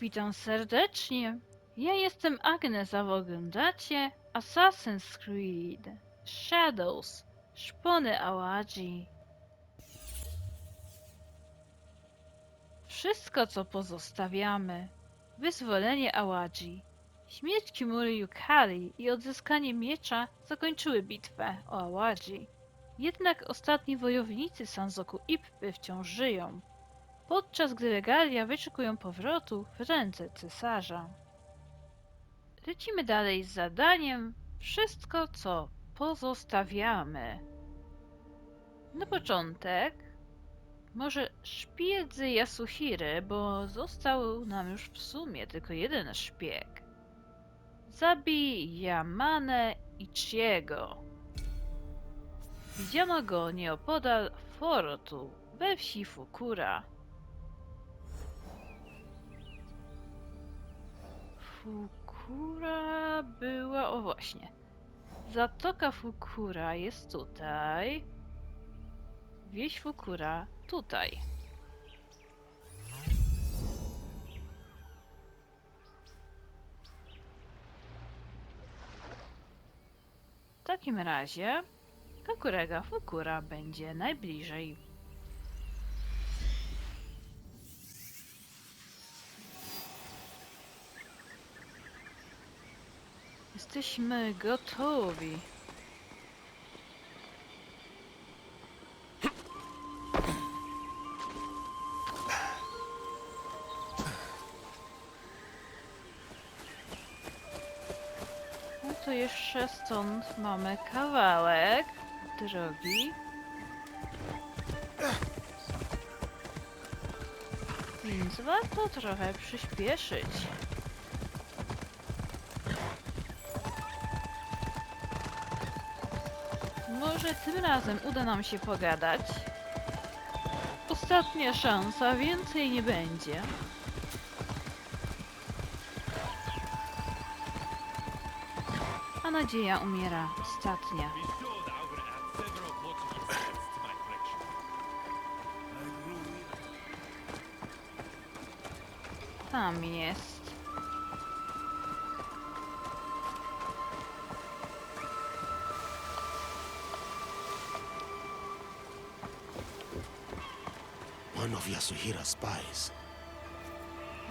witam serdecznie. Ja jestem Agnes, a wy oglądacie Assassin's Creed Shadows Szpony Awadzi. Wszystko, co pozostawiamy, wyzwolenie Awadzi, śmierć Kimury Yukari i odzyskanie miecza zakończyły bitwę o Awadzi. Jednak ostatni wojownicy Sanzoku Ippy wciąż żyją, podczas gdy regalia wyczekują powrotu w ręce cesarza. Lecimy dalej z zadaniem wszystko, co pozostawiamy. Na początek może szpieg z Yasuhiry, bo został nam już w sumie tylko jeden szpieg. Zabij Yamane Ichiego. Widziano go nieopodal fortu we wsi Fukura. Fukura była. O właśnie. Zatoka Fukura jest tutaj. Wieś Fukura tutaj. W takim razie Kakurega Fukura będzie najbliżej. Jesteśmy gotowi. No to jeszcze stąd mamy kawałek drogi. Więc warto trochę przyspieszyć. Może tym razem uda nam się pogadać. Ostatnia szansa, więcej nie będzie. A nadzieja umiera ostatnia. Be sure Yasuhira's spies.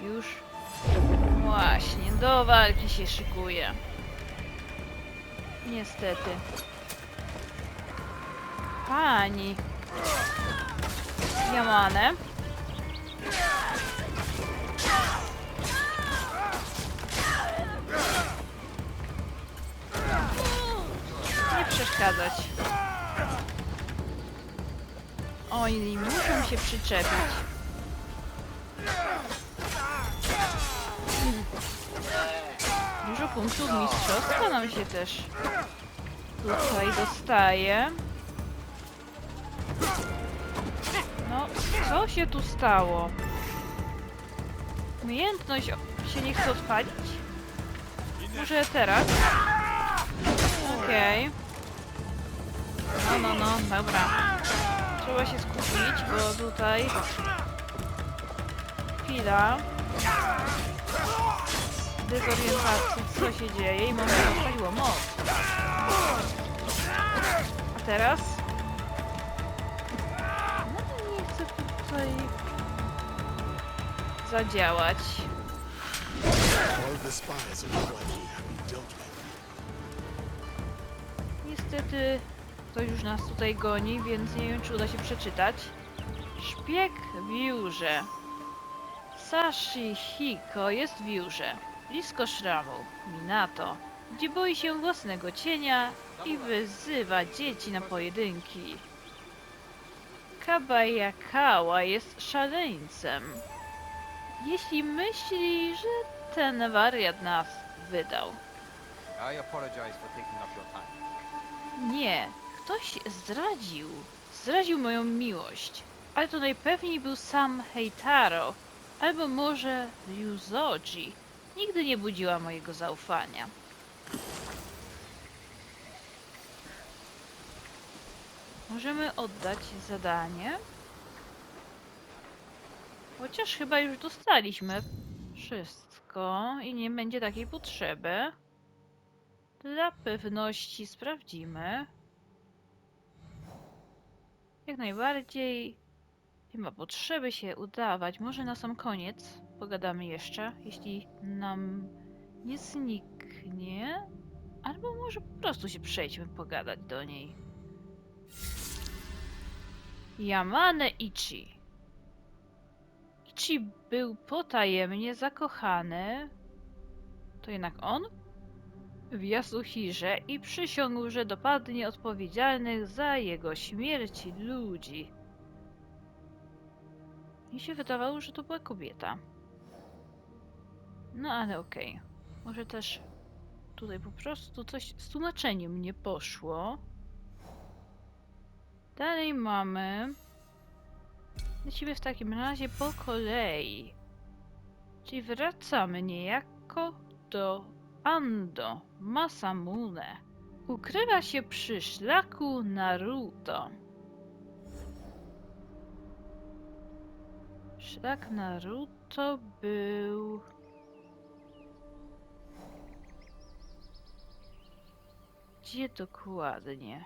Już. Właśnie, do walki się szykuje. Niestety. Pani. Yamane. Nie przeszkadzać. Oni muszą się przyczepić. Dużo punktów mistrzostwa nam się też tutaj dostaje. No, co się tu stało? Umiejętność się nie chce odpalić? Może teraz? Okej. No, no, no, dobra. Trzeba się skupić, bo tutaj... Chwila dezorientacji, co się dzieje i może dostać łomot. A teraz? No nie chcę tutaj zadziałać. Niestety ktoś już nas tutaj goni, więc nie wiem czy uda się przeczytać. Szpieg w wiórze. Sashi Hiko jest w wiórze, blisko szramu, Minato, gdzie boi się własnego cienia i wyzywa dzieci na pojedynki. Kabayakawa jest szaleńcem. Jeśli myśli, że ten wariat nas wydał. Nie, ktoś zdradził. Zdradził moją miłość. Ale to najpewniej był sam Heitaro. Albo może Ryuzoji. Nigdy nie budziła mojego zaufania. Możemy oddać zadanie. Chociaż chyba już dostaliśmy wszystko i nie będzie takiej potrzeby. Dla pewności sprawdzimy. Jak najbardziej nie ma potrzeby się udawać. Może na sam koniec pogadamy jeszcze, jeśli nam nie zniknie. Albo może po prostu się przejdźmy pogadać do niej. Yamane Ichi. Ichi był potajemnie zakochany. To jednak on? W Yasuhirze i przysiągł, że dopadnie odpowiedzialnych za jego śmierć ludzi. Mi się wydawało, że to była kobieta. No ale okej. Może też tutaj po prostu coś z tłumaczeniem nie poszło. Dalej mamy. Lecimy w takim razie po kolei. Czyli wracamy niejako do Ando Masamune. Ukrywa się przy szlaku Naruto. Szlak Naruto był. Gdzie dokładnie?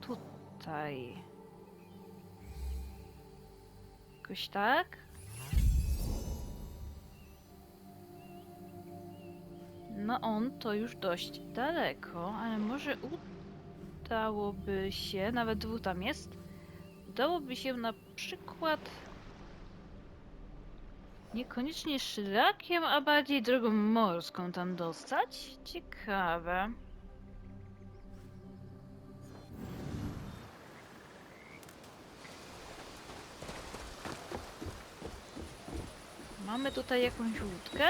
Tutaj. Jakoś tak? No on to już dość daleko, ale może udałoby się, nawet dwóch tam jest, udałoby się na przykład niekoniecznie szlakiem, a bardziej drogą morską tam dostać? Ciekawe. Mamy tutaj jakąś łódkę?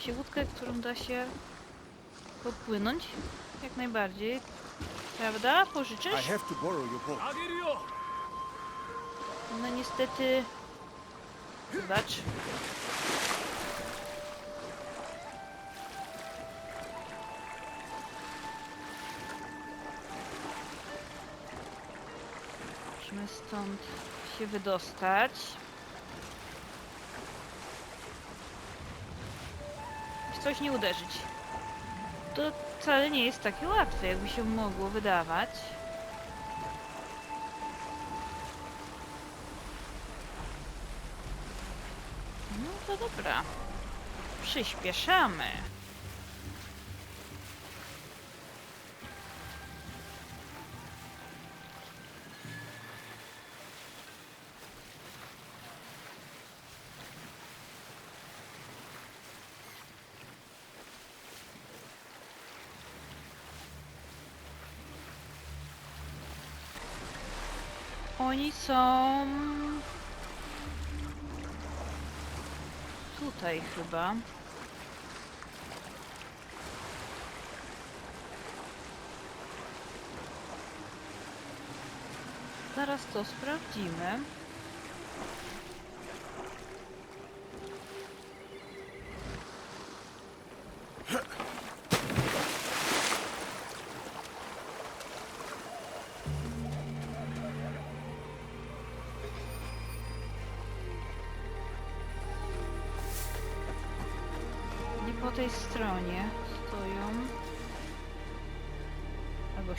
Się łódkę, którą da się popłynąć? Jak najbardziej. Prawda? Pożyczysz? have to borrow Musimy stąd się wydostać. W coś nie uderzyć. To wcale nie jest takie łatwe, jakby się mogło wydawać. No to dobra. Przyspieszamy. Oni są Tutaj chyba. Zaraz to sprawdzimy.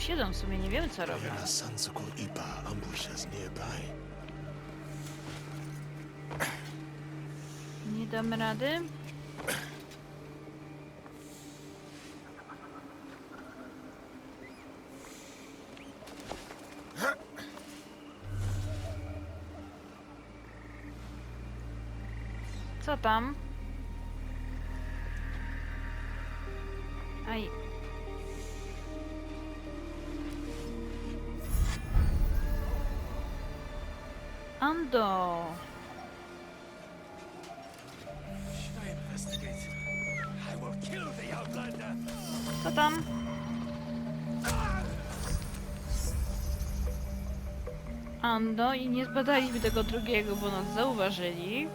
Siedzą w sumie, nie wiemy co robią. Ipa ambushes nearby. Nie dam rady. Co tam? Aj. Outlander! Co tam? Ando i nie zbadaliśmy tego drugiego, bo nas zauważyli.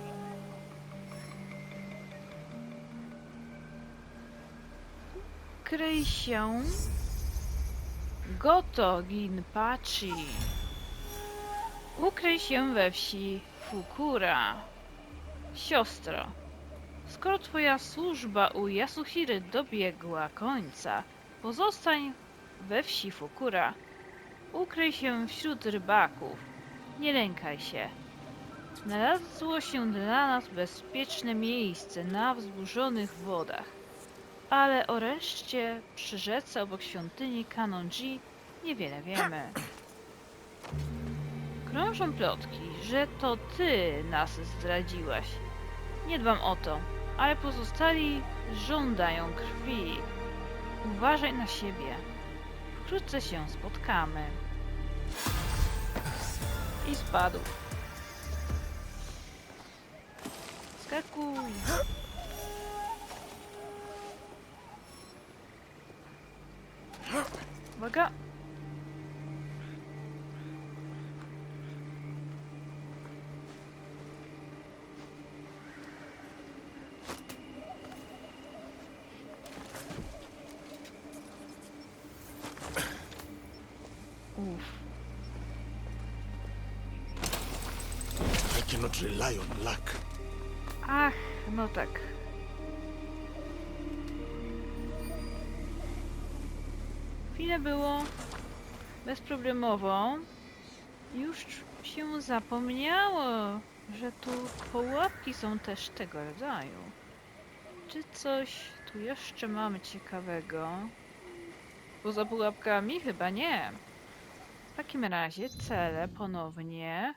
Ukryj się. Goto Ginpachi. Ukryj się we wsi Fukura. Siostro, skoro twoja służba u Yasuhiry dobiegła końca, pozostań we wsi Fukura. Ukryj się wśród rybaków. Nie lękaj się. Znalazło się dla nas bezpieczne miejsce na wzburzonych wodach. Ale o reszcie przy rzece obok świątyni Kanonji niewiele wiemy. Krążą plotki, że to ty nas zdradziłaś. Nie dbam o to, ale pozostali żądają krwi. Uważaj na siebie. Wkrótce się spotkamy. I spadł. Skakuj. I cannot rely on luck. Ach, no tak. Chwilę było bezproblemowo. Już się zapomniało, że tu pułapki są też tego rodzaju. Czy coś tu jeszcze mamy ciekawego? Poza pułapkami? Chyba nie. W takim razie cele ponownie.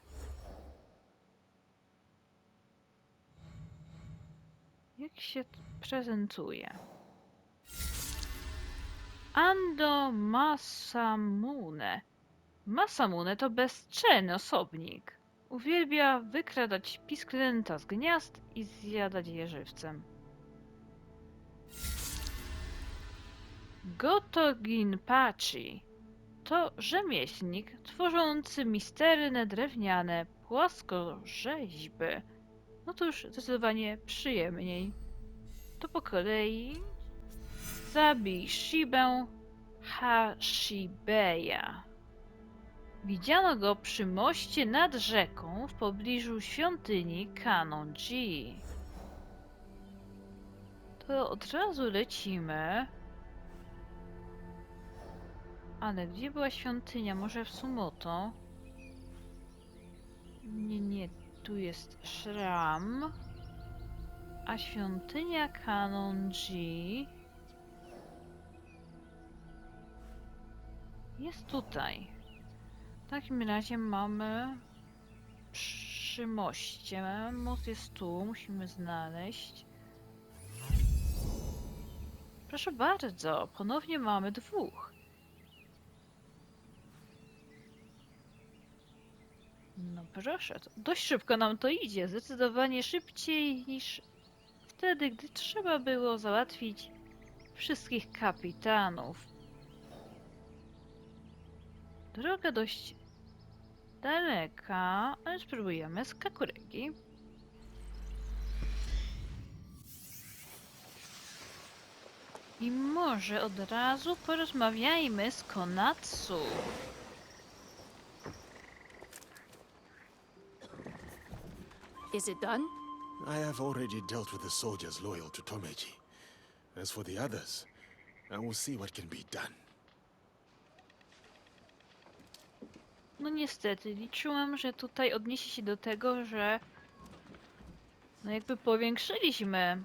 Jak się prezentuje? Ando Masamune. Masamune to bezczelny osobnik. Uwielbia wykradać pisklęta z gniazd i zjadać je żywcem. Goto Ginpachi to rzemieślnik tworzący misterne drewniane płaskorzeźby. No to już zdecydowanie przyjemniej. To po kolei zabij Shibę Hashibeya. Widziano go przy moście nad rzeką w pobliżu świątyni Kanonji. To od razu lecimy. Ale gdzie była świątynia? Może w Sumoto? Nie, nie, tu jest szram. A świątynia Kanonji jest tutaj. W takim razie mamy przy moście. Most jest tu, musimy znaleźć. Proszę bardzo, ponownie mamy dwóch. No proszę, dość szybko nam to idzie. Zdecydowanie szybciej niż wtedy, gdy trzeba było załatwić wszystkich kapitanów. Droga dość daleka, ale spróbujemy z kakuregi. I może od razu porozmawiajmy z Konatsu. Is it done? I have already dealt with the soldiers loyal to Tomeji. As for the others, I will see what can be done. No niestety, liczyłam, że tutaj odniesie się do tego, że no jakby powiększyliśmy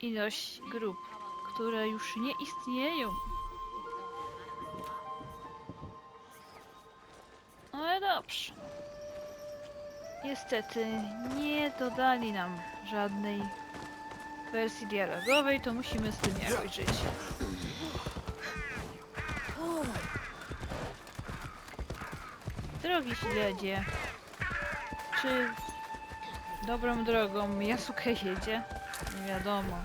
ilość grup, które już nie istnieją. Ale dobrze. Niestety nie dodali nam żadnej wersji dialogowej, to musimy z tym jakoś żyć. Drogi śledzie, czy dobrą drogą Yasuke jedzie? Nie wiadomo.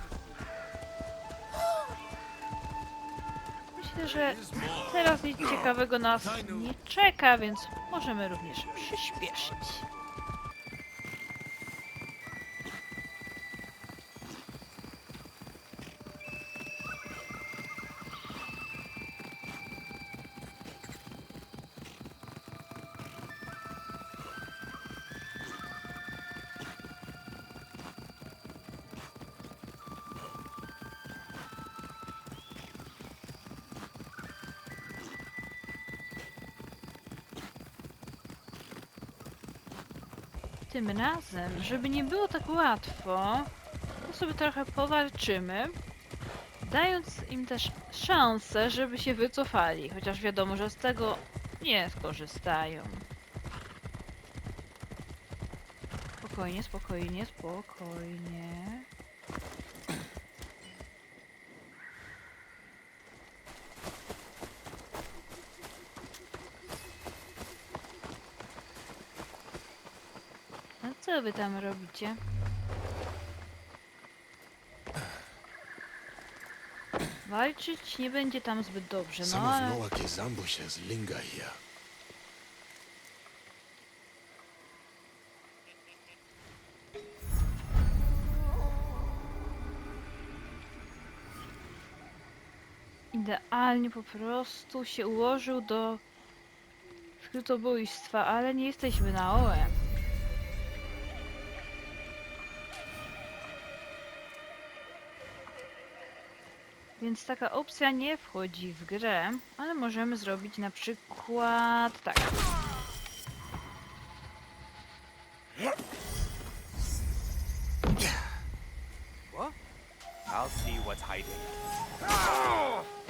Myślę, że teraz nic ciekawego nas nie czeka, więc możemy również przyspieszyć. Tym razem, żeby nie było tak łatwo, to sobie trochę powalczymy, dając im też szansę, żeby się wycofali, chociaż wiadomo, że z tego nie skorzystają. Spokojnie, spokojnie, spokojnie. Co wy tam robicie? Walczyć nie będzie tam zbyt dobrze, no Some of ale... Noaki's ambushes linger here. idealnie po prostu się ułożył do skrytobójstwa, ale nie jesteśmy na OE. Więc taka opcja nie wchodzi w grę, ale możemy zrobić na przykład tak.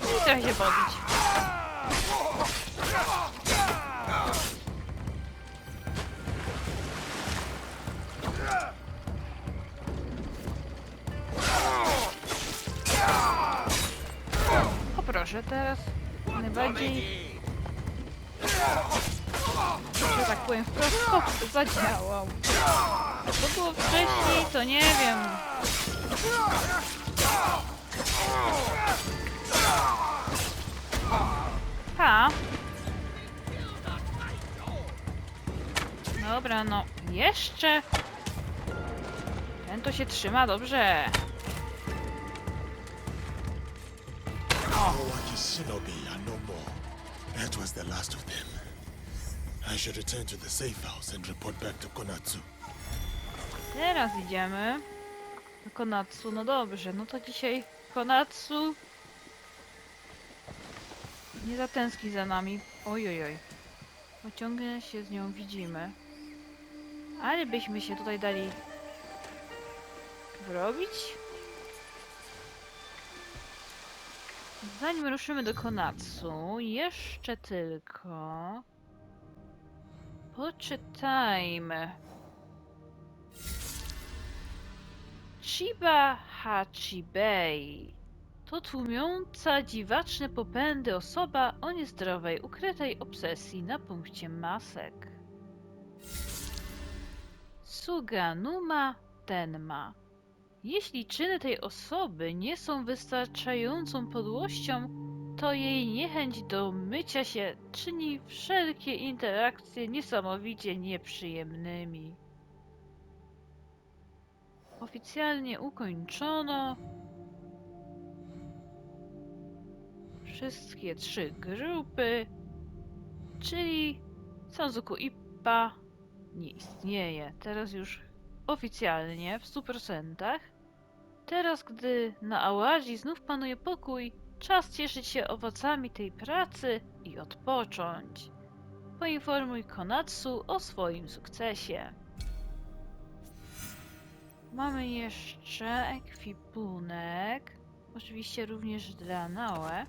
I trochę się pobić. Zadziałał. Co było wcześniej, to nie wiem. Ha. Dobra, no jeszcze. Ten to się trzyma dobrze. Noaki's shinobi no more. That was the last of them. I should return to the safe house and report back to Konatsu. Teraz idziemy do Konatsu. No dobrze, no to dzisiaj Konatsu nie zatęskni za nami. Ojojoj. Bo ciągle się z nią widzimy. Ale byśmy się tutaj dali wrobić. Zanim ruszymy do Konatsu, jeszcze tylko poczytajmy. Chiba Hachibei to tłumiąca dziwaczne popędy osoba o niezdrowej, ukrytej obsesji na punkcie masek. Suganuma Tenma. Jeśli czyny tej osoby nie są wystarczającą podłością, to jej niechęć do mycia się czyni wszelkie interakcje niesamowicie nieprzyjemnymi. Oficjalnie ukończono wszystkie trzy grupy, czyli Sanzuku Ippa nie istnieje. Teraz już oficjalnie w 100%. Teraz, gdy na Ałazi znów panuje pokój, czas cieszyć się owocami tej pracy i odpocząć. Poinformuj Konatsu o swoim sukcesie. Mamy jeszcze ekwipunek. Oczywiście również dla Naoe.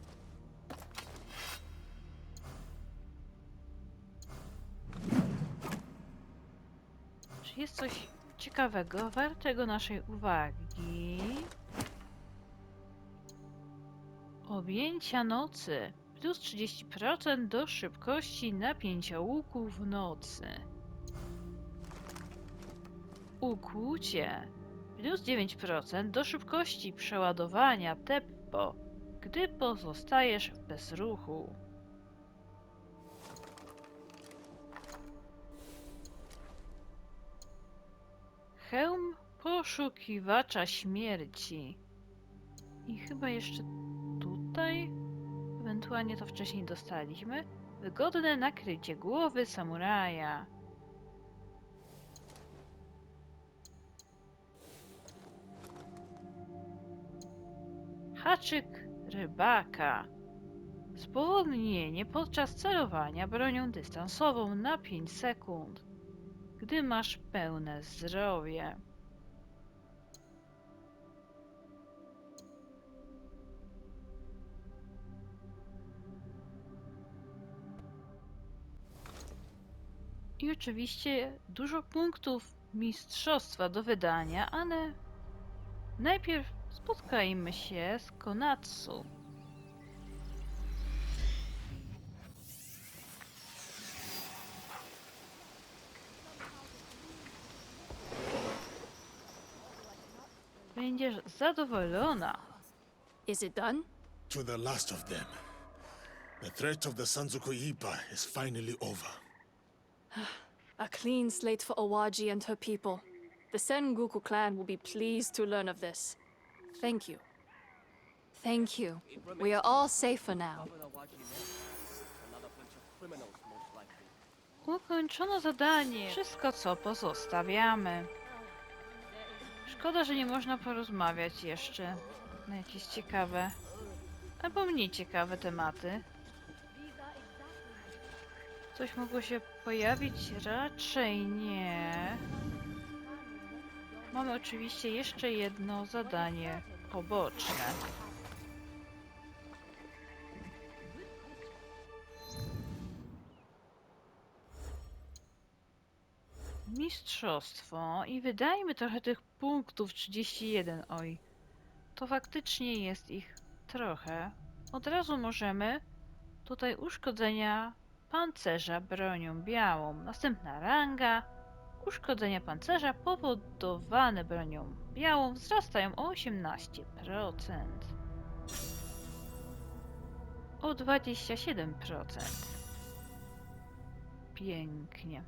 Czy jest coś ciekawego, wartego naszej uwagi? Objęcia nocy. Plus 30% do szybkości napięcia łuku w nocy. Ukłucie. Plus 9% do szybkości przeładowania tempo, gdy pozostajesz w bezruchu. Hełm poszukiwacza śmierci. I chyba jeszcze tutaj, ewentualnie to wcześniej dostaliśmy, wygodne nakrycie głowy samuraja. Haczyk rybaka. Spowolnienie podczas celowania bronią dystansową na 5 sekund. gdy masz pełne zdrowie. I oczywiście dużo punktów mistrzostwa do wydania, ale najpierw spotkajmy się z Konatsu. Będziesz zadowolona. Is it done? To the last of them. The threat of the Sanzuku Ipa is finally over. A clean slate for Awaji and her people. The Sengoku clan will be pleased to learn of this. Thank you. Thank you. We are all safer now. Ukończono zadanie. Wszystko, co pozostawiamy. Szkoda, że nie można porozmawiać jeszcze na jakieś ciekawe albo mniej ciekawe tematy. Coś mogło się pojawić? Raczej nie. Mamy oczywiście jeszcze jedno zadanie poboczne. Mistrzostwo i wydajmy trochę tych punktów 31. Oj, to faktycznie jest ich trochę. Od razu możemy tutaj uszkodzenia pancerza bronią białą. Następna ranga. Uszkodzenia pancerza powodowane bronią białą wzrastają o 18%. O 27%. Pięknie.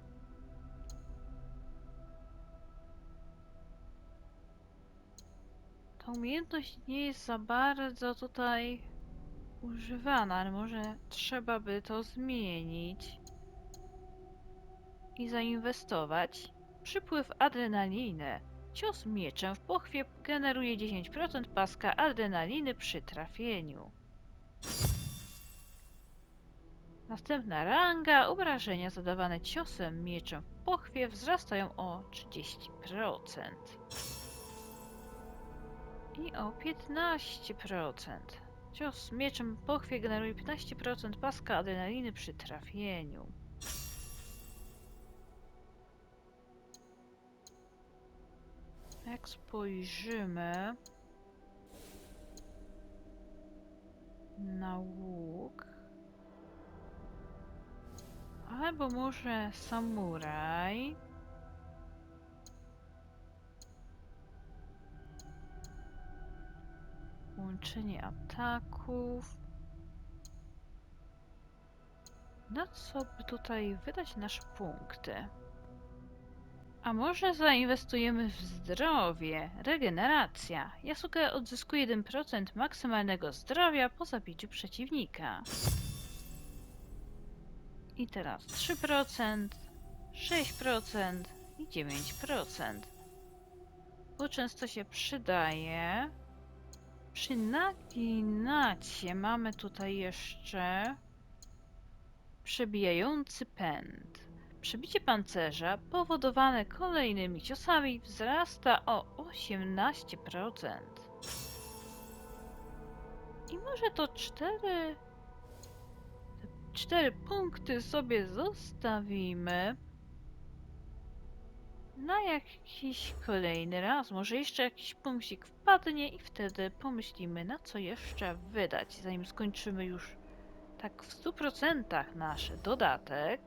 Ta umiejętność nie jest za bardzo tutaj używana, ale może trzeba by to zmienić i zainwestować. Przypływ adrenaliny. Cios mieczem w pochwie generuje 10% paska adrenaliny przy trafieniu. Następna ranga. Obrażenia zadawane ciosem mieczem w pochwie wzrastają o 30% i o 15%. Cios mieczem pochwie generuje 15% paska adrenaliny przy trafieniu. Jak spojrzymy na łuk, albo może samuraj. Łączenie ataków. Na co by tutaj wydać nasze punkty? A może zainwestujemy w zdrowie? Regeneracja. Yasuke odzyskuje 1% maksymalnego zdrowia po zabiciu przeciwnika. I teraz 3%, 6% i 9%. Bo często się przydaje. Przy naginacie mamy tutaj jeszcze przebijający pęd. Przebicie pancerza powodowane kolejnymi ciosami wzrasta o 18%. I może to 4 4 punkty sobie zostawimy na jakiś kolejny raz. Może jeszcze jakiś punkcik wpadnie i wtedy pomyślimy na co jeszcze wydać, zanim skończymy już tak w 100% nasz dodatek.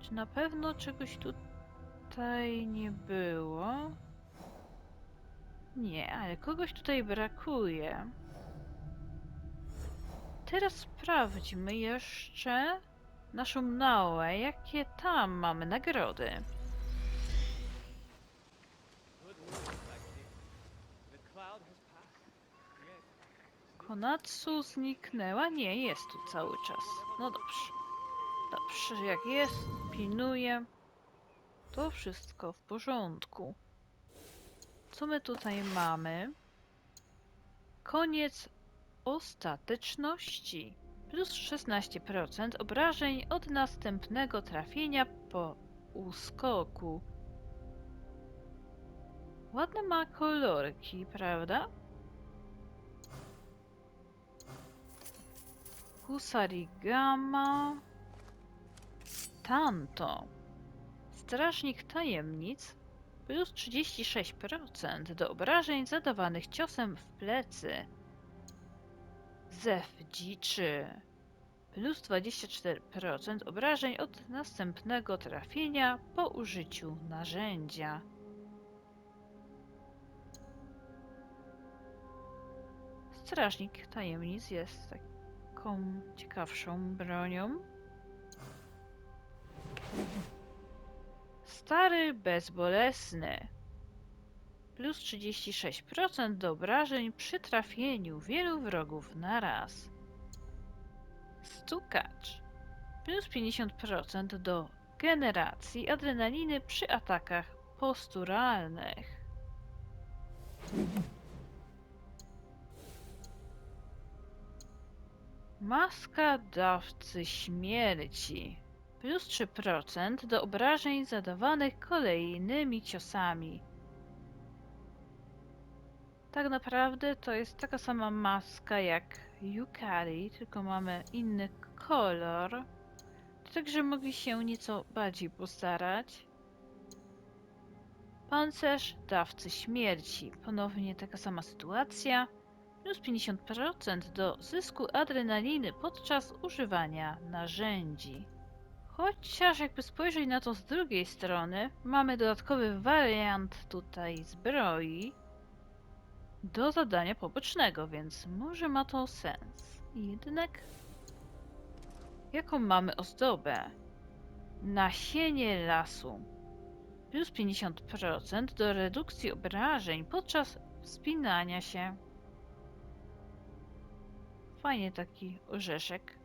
Czy na pewno czegoś tutaj nie było? Nie, ale kogoś tutaj brakuje. Teraz sprawdźmy jeszcze naszą Noę, jakie tam mamy nagrody. Konatsu zniknęła? Nie, jest tu cały czas. No dobrze. Dobrze, jak jest, pilnuję. To wszystko w porządku. Co my tutaj mamy? Koniec ostateczności. Plus 16% obrażeń od następnego trafienia po uskoku. Ładne ma kolorki, prawda? Kusarigama. Tanto. Strażnik tajemnic. Plus 36% do obrażeń zadawanych ciosem w plecy. Zew dziczy. Plus 24% obrażeń od następnego trafienia po użyciu narzędzia. Strażnik tajemnic jest taką ciekawszą bronią. Stary bezbolesny. Plus 36% do obrażeń przy trafieniu wielu wrogów na raz. Stukacz. Plus 50% do generacji adrenaliny przy atakach posturalnych. Maska dawcy śmierci. Plus 3% do obrażeń zadawanych kolejnymi ciosami. Tak naprawdę to jest taka sama maska jak Yukari, tylko mamy inny kolor. Także mogli się nieco bardziej postarać. Pancerz dawcy śmierci. Ponownie taka sama sytuacja. Plus 50% do zysku adrenaliny podczas używania narzędzi. Chociaż jakby spojrzeć na to z drugiej strony, mamy dodatkowy wariant tutaj zbroi do zadania pobocznego, więc może ma to sens. Jednak jaką mamy ozdobę? Nasienie lasu. Plus 50% do redukcji obrażeń podczas wspinania się. Fajnie taki orzeszek.